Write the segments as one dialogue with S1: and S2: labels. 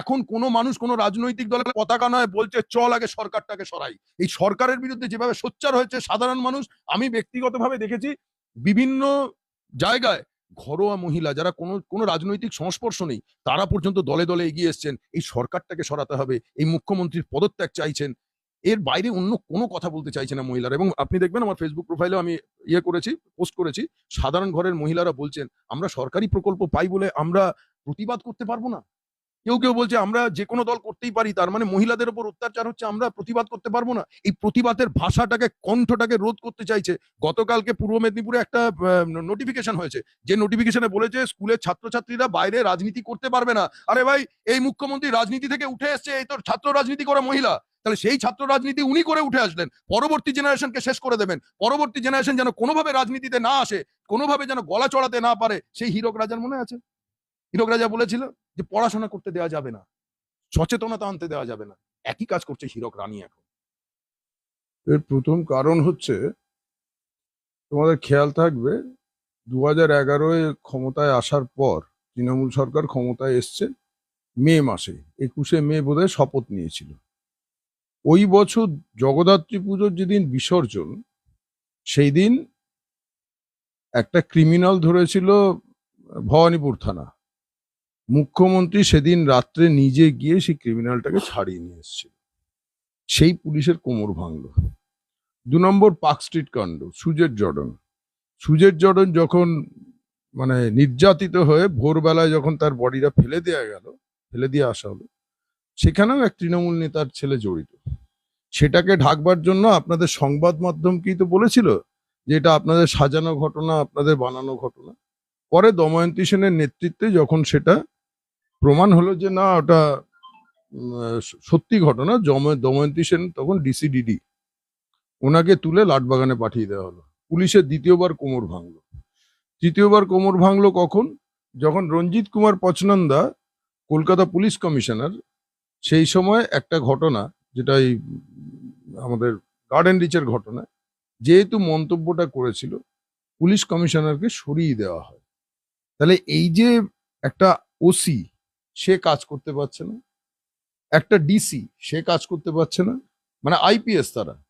S1: এখন কোনো মানুষ কোনো রাজনৈতিক দলের পতাকা নয় বলছে, চল আগে সরকারটাকে সরাই। এই সরকারের বিরুদ্ধে যেভাবে সোচ্চার হয়েছে সাধারণ মানুষ, আমি ব্যক্তিগতভাবে দেখেছি, বিভিন্ন জায়গায় ঘরোয়া মহিলা যারা কোনো কোনো রাজনৈতিক সংস্পর্শ নেই, তারা পর্যন্ত দলে দলে এগিয়ে এসছেন, এই সরকারটাকে সরাতে হবে, এই মুখ্যমন্ত্রীর পদত্যাগ চাইছেন। এর বাইরে অন্য কোনো কথা বলতে চাইছে না মহিলারা। এবং আপনি দেখবেন আমার ফেসবুক প্রোফাইলেও আমি ইয়ে করেছি পোস্ট করেছি, সাধারণ ঘরের মহিলারা বলছেন, আমরা সরকারি প্রকল্প পাই বলে আমরা প্রতিবাদ করতে পারব না? কেউ কেউ বলছে, আমরা যে কোনো দল করতেই পারি। তার মানে মহিলাদের উপর অত্যাচার হচ্ছে, আমরা প্রতিবাদ করতে পারব না। এই প্রতিবাদের ভাষাটাকে, কণ্ঠটাকে রোধ করতে চাইছে। গতকালকে পূর্ব মেদিনীপুরে একটা নোটিফিকেশন হয়েছে। যে নোটিফিকেশনে বলেছে, স্কুলের ছাত্রছাত্রীরা বাইরে রাজনীতি করতে পারবে না। আরে ভাই, এই মুখ্যমন্ত্রী রাজনীতি থেকে উঠে এসছে, এই তো ছাত্র রাজনীতি করা মহিলা। তাহলে সেই ছাত্র রাজনীতি উনি করে উঠে আসলেন। পরবর্তী জেনারেশনকে শেষ করে দেবেন। পরবর্তী জেনারেশন যেন কোনোভাবে রাজনীতিতে না আসে, কোনোভাবে যেন গলা চড়াতে না পারে, সেই হীরক রাজার মনে আছে? হীরক রাজা বলেছিল যে পড়াশোনা করতে দেওয়া যাবে না, সচেতনতা আনতে দেওয়া যাবে না, একই কাজ করছে হীরক রানী এখন।
S2: এর প্রথম কারণ হচ্ছে তোমাদের খেয়াল থাকবে দু হাজার এগারোয় ক্ষমতায় আসার পর তৃণমূল সরকার ক্ষমতায় এসছে মে মাসে, একুশে মে বোধহয় শপথ নিয়েছিল। ওই বছর জগদ্ধাত্রী পুজোর যেদিন বিসর্জন, সেই দিন একটা ক্রিমিনাল ধরেছিল ভবানীপুর থানা। মুখ্যমন্ত্রী সেদিন রাত্রে নিজে গিয়ে সেই ক্রিমিনালটাকে ছাড়িয়ে নিয়ে এসেছিল। সেই পুলিশের কোমর ভাঙলো। দু নম্বর পার্ক স্ট্রিট কাণ্ড, সুজের জর্ডন সুজের জর্ডন যখন মানে নির্যাতিত হয়ে ভোরবেলায় যখন তার বডিটা ফেলে দেওয়া গেল, ফেলে দিয়ে আসা হলো, সেখানেও এক তৃণমূল নেতার ছেলে জড়িত। সেটাকে ঢাকবার জন্য আপনাদের সংবাদ মাধ্যমকেই তো বলেছিল যে এটা আপনাদের সাজানো ঘটনা, আপনাদের বানানো ঘটনা। পরে দময়ন্তী সেনের নেতৃত্বে যখন সেটা প্রমাণ হলো যে না, ওটা সত্যি ঘটনা। দময়ন্তী সেন তখন ডিসিডিডি ওনাকে তুলে লাটবাগানে পাঠিয়ে দেওয়া হলো। পুলিশের দ্বিতীয়বার কোমর ভাঙলো। তৃতীয়বার কোমর ভাঙলো কখন? যখন রঞ্জিত কুমার পচনন্দা, কলকাতা পুলিশ কমিশনার, সেই সময় একটা ঘটনা, যেটা এই, আমাদের গার্ডেন রিচের ঘটনা, যেহেতু মন্তব্যটা করেছিল, পুলিশ কমিশনারকে সরিয়ে দেওয়া হয়। তাহলে এই যে একটা ওসি সে কাজ করতে পারছে না। একটা ডিসি সে কাজ করতে পারছে না। মানে আইপিএস তারা।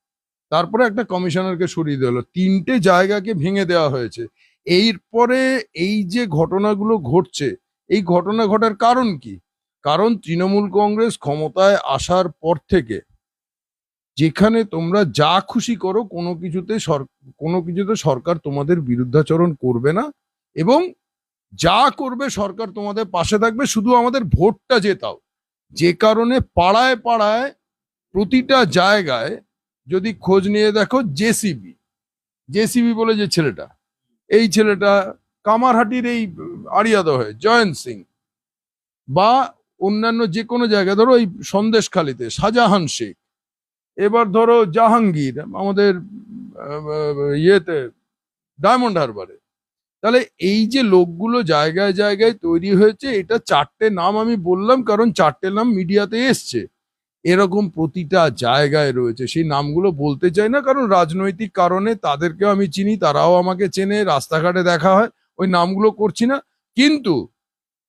S2: তারপরে একটা কমিশনারকে সরিয়ে দেওয়া হলো। তিনটে জায়গাকে ভেঙে দেওয়া হয়েছে। এরপরে এই যে ঘটনাগুলো ঘটছে, এই ঘটনা ঘটার কারণ কি? কারণ তৃণমূল কংগ্রেস ক্ষমতায় আসার পর থেকে যেখানে তোমরা যা খুশি করো, কোনো কিছুতে সর- কোনো কিছুতে সরকার তোমাদের বিরুদ্ধাচরণ করবে না। এবং যা করবে সরকার তোমাদের পাশে থাকবে, শুধু আমাদের ভোটটা জেতাও। যে কারণে পাড়ায় পাড়ায় প্রতিটা জায়গায় যদি খোঁজ নিয়ে দেখো জেসিবি জেসিবি বলে যে ছেলেটা, এই ছেলেটা কামারহাটির এই আড়িয়াদা হয়ে, জয়ন্ত সিং বা অন্যান্য যে কোনো জায়গায়, ধরো এই সন্দেশখালিতে শাহজাহান শেখ, এবার ধরো জাহাঙ্গীর, আমাদের ইয়েতে, ডায়মন্ড হারবারে তাহলে এই যে লোকগুলো জায়গায় জায়গায় তৈরি হয়েছে, এটা চারটে নাম আমি বললাম, কারণ চারটে নাম মিডিয়াতে এসছে। এরকম প্রতিটা জায়গায় রয়েছে। সেই নামগুলো বলতে চাই না, কারণ রাজনৈতিক কারণে তাদেরকেও আমি চিনি, তারাও আমাকে চেনে, রাস্তাঘাটে দেখা হয়, ওই নামগুলো করছি না। কিন্তু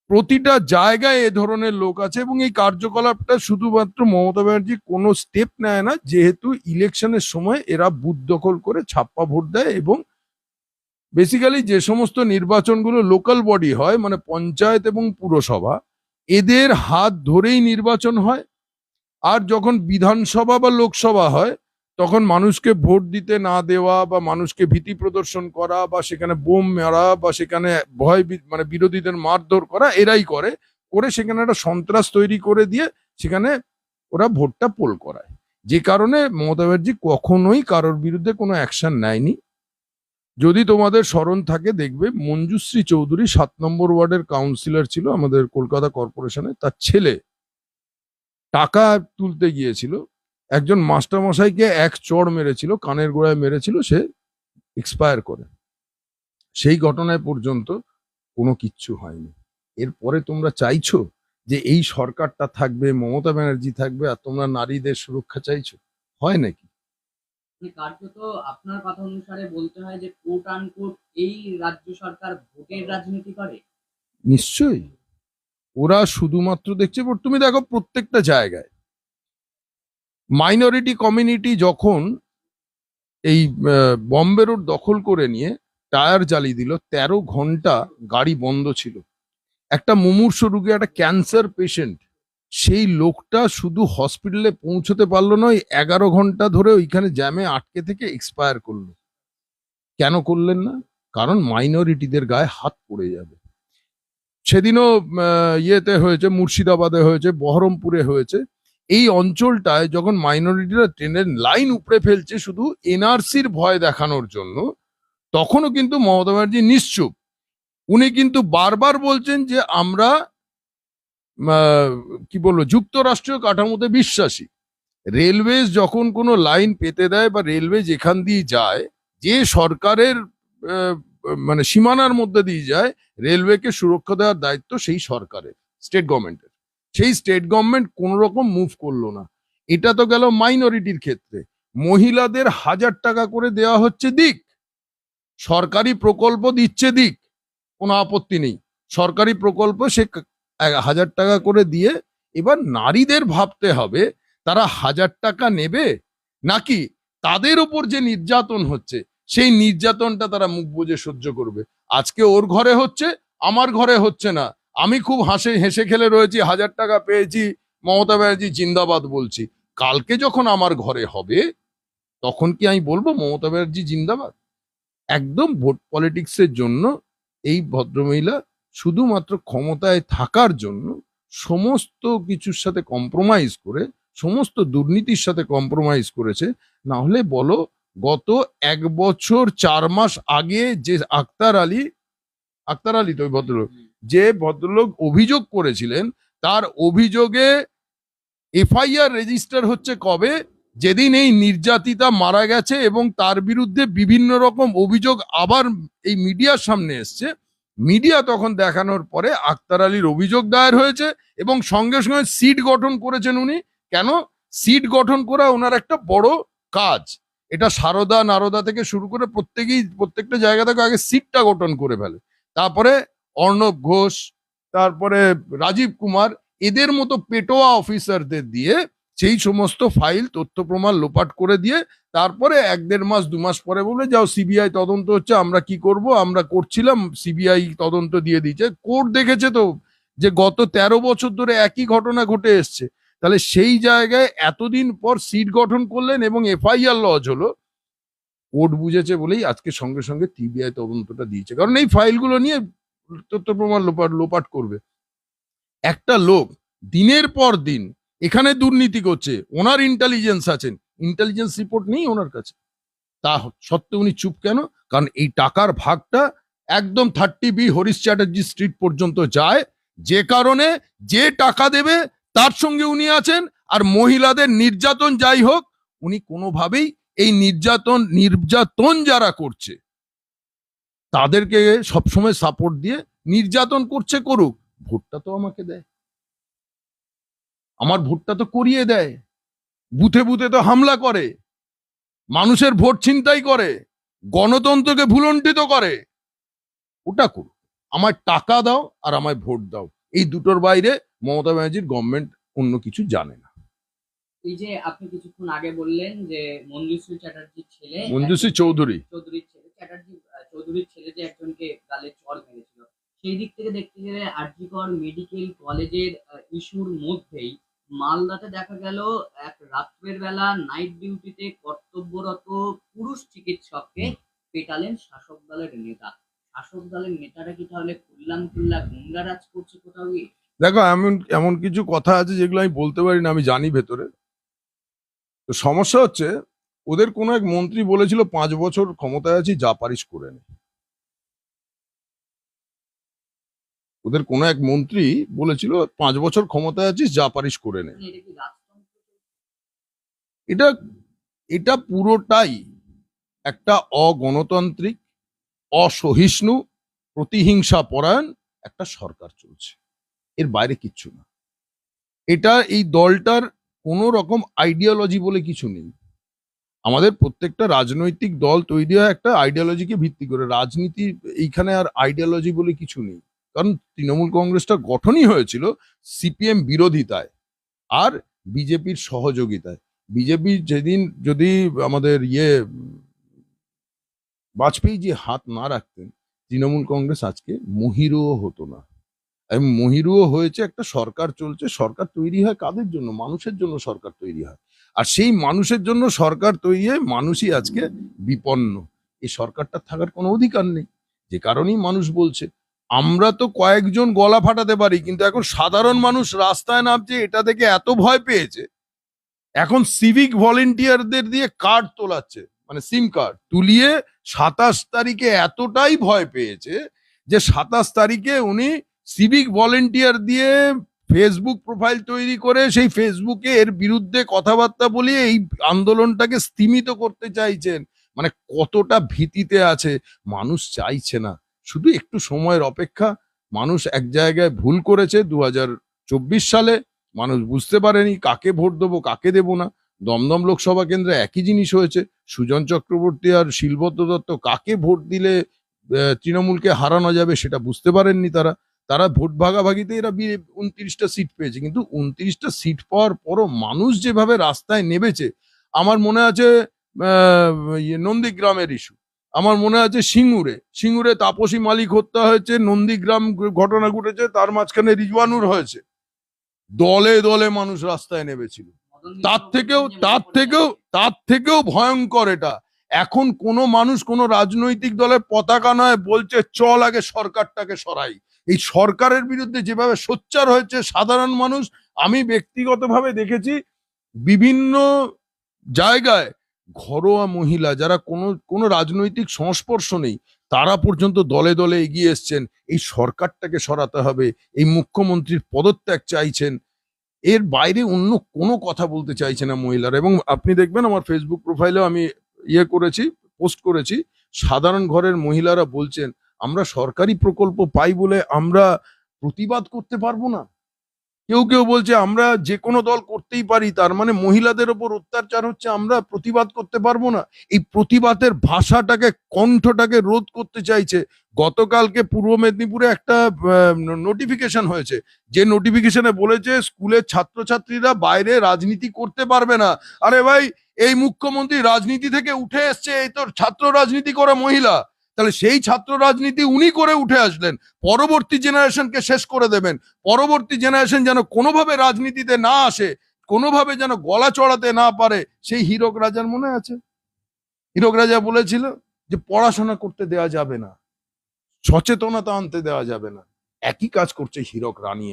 S2: প্রতিটা জায়গায় এ ধরনের লোক আছে এবং এই কার্যকলাপটা শুধুমাত্র মমতা ব্যানার্জি কোনো স্টেপ নেয় না, যেহেতু ইলেকশনের সময় এরা বুথ দখল করে ছাপ্পা ভোট দেয় এবং বেসিক্যালি যে সমস্ত নির্বাচনগুলো লোকাল বডি হয় মানে পঞ্চায়েত এবং পুরসভা, এদের হাত ধরেই নির্বাচন হয়। আর যখন বিধানসভা বা লোকসভা হয়, তখন মানুষকে ভোট দিতে না দেওয়া বা মানুষকে ভীতি প্রদর্শন করা বা সেখানে বোম মারা বা সেখানে ভয় মানে বিরোধীদের মারধর করা, এরাই করে। করে সেখানে একটা সন্ত্রাস তৈরি করে দিয়ে সেখানে ওরা ভোটটা পোল করায়। যে কারণে মমতা ব্যানার্জি কখনোই কারোর বিরুদ্ধে কোনো অ্যাকশন নেয়নি। যদি তোমাদের স্মরণ থাকে, দেখবে মঞ্জুশ্রী চৌধুরী সাত নম্বর ওয়ার্ডের কাউন্সিলর ছিল আমাদের কলকাতা কর্পোরেশনে তার ছেলে টাকা তুলতে গিয়েছিল। একজন মাস্টারমশাইকে এক চড় মেরেছিল, কানের গোড়ায় মেরেছিল, সে এক্সপায়ার করে। সেই ঘটনায় পর্যন্ত কোনো কিচ্ছু হয়নি। এরপরে তোমরা চাইছো যে এই সরকারটা থাকবে, মমতা ব্যানার্জি থাকবে, আর তোমরা নারীদের সুরক্ষা চাইছো? হয় নাকি?
S3: কার্যত আপনার কথা অনুসারে বলতে হয় যে কোট আনকোট এই রাজ্য সরকার ভোটের রাজনীতি করে?
S2: নিশ্চয়ই। ওরা শুধুমাত্র দেখছে তুমি দেখো প্রত্যেকটা জায়গায়। মাইনরিটি কমিউনিটি যখন এই বম্বে রোড দখল করে নিয়ে টায়ার জ্বালিয়ে দিল, তেরো ঘণ্টা গাড়ি বন্ধ ছিল। একটা মুমূর্ষ রুগী, একটা ক্যান্সার পেশেন্ট সেই লোকটা শুধু হসপিটালে পৌঁছতে পারল না ওই এগারো ঘণ্টা ধরে ওইখানে জ্যামে আটকে থেকে এক্সপায়ার করল। কেন করলেন না? কারণ মাইনরিটিদের গায়ে হাত পড়ে যাবে। সেদিনও ইয়েতে হয়েছে, মুর্শিদাবাদে হয়েছে, বহরমপুরে হয়েছে। এই অঞ্চলটায় যখন মাইনরিটিরা ট্রেনের লাইন উপড়ে ফেলছে শুধু এনআরসির ভয় দেখানোর জন্য, তখনও কিন্তু মমতা ব্যানার্জি নিশ্চুপ। উনি কিন্তু বারবার বলছেন যে আমরা কি বলব, যুক্তরাষ্ট্রীয় কাঠামোতে বিশ্বাসী। রেলওয়েজ যখন কোনো লাইন পেতে দেয় বা রেলওয়ে যেখান দিয়ে যায়, যে সরকারের মানে সীমানার মধ্যে দিয়ে যায়, রেলওয়েকে সুরক্ষা দেওয়ার দায়িত্ব সেই সরকারের, স্টেট গভর্নমেন্টের। সেই স্টেট গভর্নমেন্ট কোন রকম মুভ করল না। এটা তো গেল মাইনরিটির ক্ষেত্রে। মহিলাদের হাজার টাকা করে দেওয়া হচ্ছে দিক। সরকারি প্রকল্প দিচ্ছে দিক। কোনো আপত্তি নেই। সরকারি প্রকল্প সে হাজার টাকা করে দিয়ে এবার নারীদের ভাবতে হবে, তারা হাজার টাকা নেবে নাকি তাদের উপর যে নির্যাতন হচ্ছে, সেই নির্যাতনটা তারা মুখ বুজে সহ্য করবে। আজকে ওর ঘরে হচ্ছে, আমার ঘরে হচ্ছে না। আমি খুব হাসে, হেসে খেলে রয়েছি, হাজার টাকা পেয়েছি, মমতা ব্যানার্জি জিন্দাবাদ বলছি। কালকে যখন আমার ঘরে হবে, তখন কি আমি বলব মমতা ব্যানার্জি জিন্দাবাদ? একদম ভোট পলিটিক্সের জন্য এই ভদ্রমহিলা শুধুমাত্র ক্ষমতায় থাকার জন্য সমস্ত কিছুর সাথে কম্প্রোমাইজ করে সমস্ত দুর্নীতির সাথে কম্প্রোমাইজ করেছে না হলে বলো গত এক বছর চার মাস আগে যে আক্তার আলী আক্তার আলী তো ওই ভদ্রলোক যে ভদ্রলোক অভিযোগ করেছিলেন তার অভিযোগে এফআইআর রেজিস্টার হচ্ছে কবে? যেদিন এই নির্যাতিতা মারা গেছে এবং তার বিরুদ্ধে বিভিন্ন রকম অভিযোগ আবার এই মিডিয়ার সামনে এসছে। মিডিয়া তখন দেখানোর পরে আক্তার আলীর অভিযোগ দায়ের হয়েছে এবং সঙ্গে সঙ্গে সিট গঠন করেছেন উনি। কেন? সিট গঠন করা ওনার একটা বড় কাজ। এটা সারদা নারদা থেকে শুরু করে প্রত্যেকেই, প্রত্যেকটা জায়গা থেকে আগে সিটটা গঠন করে ফেলে। তারপরে অর্ণব ঘোষ, তারপরে রাজীব কুমার, এদের মতো পেটোয়া অফিসারদের দিয়ে সেই সমস্ত ফাইল, তথ্য প্রমাণ লোপাট করে দিয়ে তারপরে এক দেড় মাস, দু মাস পরে বলে যাও সিবিআই তদন্ত হচ্ছে, আমরা কি করব? আমরা করছিলাম সিবিআই তদন্ত দিয়ে দিয়েছে। কোর্ট দেখেছে তো যে গত তেরো বছর ধরে একই ঘটনা ঘটে এসছে। তাহলে সেই জায়গায় এতদিন পর সিট গঠন করলেন এবং এফআইআর লজ হলো, কোর্ট বুঝেছে বলেই আজকে সঙ্গে সঙ্গে সিবিআই তদন্তটা দিয়েছে। কারণ এই ফাইলগুলো নিয়ে তথ্য প্রমাণ লোপাট লোপাট করবে। একটা লোক দিনের পর দিন এখানে দুর্নীতি করছে, ওনার ইন্টেলিজেন্স আছেন ইন্টেলিজেন্স রিপোর্ট নেই ওনার কাছে। তা সত্ত্বেও উনি চুপ কেন? কারণ এই টাকার ভাগটা একদম thirty B Harish Chatterjee street পর্যন্ত যায়। যে কারণে যে টাকা দেবে, তার সঙ্গে উনি আছেন আর মহিলাদের নির্যাতন যাই হোক, উনি কোনোভাবেই এই নির্যাতন নির্যাতন যারা করছে, তাদেরকে সবসময় সাপোর্ট দিয়ে নির্যাতন করছে করুক। ভোটটা তো আমাকে দেয়। আমার ভোটটা তো করিয়ে দেয়। বুথে বুথে তো হামলা করে মানুষের ভোট ছিনতাই করে গণতন্ত্রকে ভুলণ্ঠিত করে। ওটা করুক আমার টাকা দাও আর আমায় ভোট দাও। এই দুটোর বাইরে মমতা ব্যানার্জির গভর্নমেন্ট অন্য কিছু জানে না।
S3: এই যে আপনি কিছুক্ষণ আগে বললেন যে মঞ্জুশ্রী চ্যাটার্জির ছেলে
S2: মঞ্জুশ্রী চৌধুরী।
S3: চৌধুরীর ছেলে চ্যাটার্জি চৌধুরীর ছেলে যে একজনকে গালে চড় মেরেছিল। সেই দিক থেকে দেখতে গেলে আরজিকর মেডিকেল কলেজের ইস্যুর মধ্যেই মালদাতে দেখা গেল এক রাত্রের বেলা নাইট ডিউটিতে কর্তব্যরত পুরুষ চিকিৎসককে পেটালেন শাসক দলের নেতা। শাসক দলের নেতারা কি তাহলে খুল্লাম খুল্লা গুন্ডারাজ করছে কোথাও গিয়ে?
S2: দেখো এমন এমন কিছু কথা আছে যেগুলো আমি বলতে পারি না আমি জানি ভেতরে। তো সমস্যা হচ্ছে ওদের কোনো এক মন্ত্রী বলেছিল পাঁচ বছর ক্ষমতায় আছি যা পারিস করে নে। ওদের কোনো এক মন্ত্রী বলেছিল পাঁচ বছর ক্ষমতায় আছিস যা পারিস করে নে।
S3: এটা
S2: এটা পুরোটাই একটা অগণতান্ত্রিক অসহিষ্ণু প্রতিহিংসা পরায়ণ একটা সরকার চলছে। এর বাইরে কিচ্ছু না। এটা এই দলটার কোনো রকম আইডিওলজি বলে কিছু নেই। আমাদের প্রত্যেকটা রাজনৈতিক দল তৈরি হয় একটা আইডিওলজিকে ভিত্তি করে। রাজনীতি এইখানে আর আইডিওলজি বলে কিছু নেই। কারণ তৃণমূল কংগ্রেসটা গঠনই হয়েছিল সিপিএম বিরোধিতায় আর বিজেপির সহযোগিতায়। বিজেপি যেদিন যদি আমাদের ইয়ে বাজপেয়ী যে হাত না রাখতেন, তৃণমূল কংগ্রেস আজকে মহিরুও হতো না। এবং মহিরুও হয়েছে একটা সরকার চলছে, সরকার তৈরি হয় কাদের জন্য? মানুষের জন্য সরকার তৈরি হয়। আর সেই মানুষের জন্য সরকার তৈরি হয় মানুষই আজকে বিপন্ন। এই সরকারটা থাকার কোনো অধিকার নেই। যে কারণেই মানুষ বলছে আমরা তো কয়েকজন গলা ফাটাতে পারি, কিন্তু এখন সাধারণ মানুষ রাস্তায় নামছে, এটা দেখে এত ভয় পেয়েছে। এখন সিভিক ভলেন্টিয়ারদের দিয়ে কার্ড তোলাচ্ছে মানে সিম কার্ড তুলিয়ে সাতাশ তারিখে এতটাই ভয় পেয়েছে যে সাতাশ তারিখে উনি সিভিক ভলেন্টিয়ার দিয়ে ফেসবুক প্রোফাইল তৈরি করে সেই ফেসবুকে এর বিরুদ্ধে কথাবার্তা বলিয়ে এই আন্দোলনটাকে স্তীমিত করতে চাইছেন। মানে কতটা ভীতিতে আছে, মানুষ চাইছে না। শুধু একটু সময়ের অপেক্ষা, মানুষ এক জায়গায় ভুল করেছে দু সালে, মানুষ বুঝতে পারেনি কাকে ভোট দেবো, কাকে দেবো না। দমদম লোকসভা কেন্দ্রে একই জিনিস হয়েছে, সুজন চক্রবর্তী আর শিলভদ্র দত্ত কাকে ভোট দিলে তৃণমূলকে হারানো যাবে সেটা বুঝতে পারেননি তারা। তারা ভোট ভাগাভাগিতে এরা উনত্রিশটা সিট পেয়েছে, কিন্তু উনত্রিশটা সিট পাওয়ার পরও মানুষ যেভাবে রাস্তায় নেমেছে, আমার মনে আছে ইয়ে নন্দীগ্রামের ইস্যু আমার মনে আছে সিঙ্গুরে। সিঙ্গুরে তাপসী মালিক হত্যা হয়েছে, নন্দীগ্রাম ঘটনা ঘটেছে, তার মাঝখানে রিজওয়ানুর হয়েছে। দলে দলে মানুষ রাস্তায় নেমেছিল। তার থেকেও তার থেকেও তার থেকেও ভয়ঙ্কর এটা। এখন কোনো মানুষ, কোনো রাজনৈতিক দলের পতাকা নয়, বলছে চল আগে সরকারটাকে সরাই। এই সরকারের বিরুদ্ধে যেভাবে সোচ্চার হয়েছে সাধারণ মানুষ, আমি ব্যক্তিগতভাবে দেখেছি, বিভিন্ন জায়গায় ঘরোয়া মহিলা যারা কোনো কোনো রাজনৈতিক সংস্পর্শ নেই, তারা পর্যন্ত দলে দলে এগিয়ে এসছেন। এই সরকারটাকে সরাতে হবে, এই মুখ্যমন্ত্রীর পদত্যাগ চাইছেন। এর বাইরে অন্য কোনো কথা বলতে চাইছে না মহিলারা। এবং আপনি দেখবেন আমার ফেসবুক প্রোফাইলেও আমি ইয়ে করেছি পোস্ট করেছি, সাধারণ ঘরের মহিলারা বলছেন, আমরা সরকারি প্রকল্প পাই বলে আমরা প্রতিবাদ করতে পারব না? কেউ কেউ বলছে, আমরা যে কোনো দল করতেই পারি, তার মানে মহিলাদের ওপর অত্যাচার হচ্ছে, আমরা প্রতিবাদ করতে পারব না। এই প্রতিবাদের ভাষাটাকে, কণ্ঠটাকে রোধ করতে চাইছে। গতকালকে পূর্ব মেদিনীপুরে একটা নোটিফিকেশন হয়েছে। যে নোটিফিকেশনে বলেছে, স্কুলের ছাত্রছাত্রীরা বাইরে রাজনীতি করতে পারবে না। আরে ভাই, এই মুখ্যমন্ত্রী রাজনীতি থেকে উঠে এসছে, এই তো ছাত্র রাজনীতি করে মহিলা। তাহলে সেই ছাত্র রাজনীতি উনি করে উঠে আসলেন। পরবর্তী জেনারেশনকে শেষ করে দেবেন। পরবর্তী জেনারেশন যেন কোনোভাবে রাজনীতিতে না আসে, কোনোভাবে যেন গলা চড়াতে না পারে, সেই হীরক রাজার মনে আছে? হীরক রাজা বলেছিল যে, পড়াশোনা করতে দেওয়া যাবে না, সচেতনতা আনতে দেওয়া যাবে না। একই কাজ করছে হীরক রানী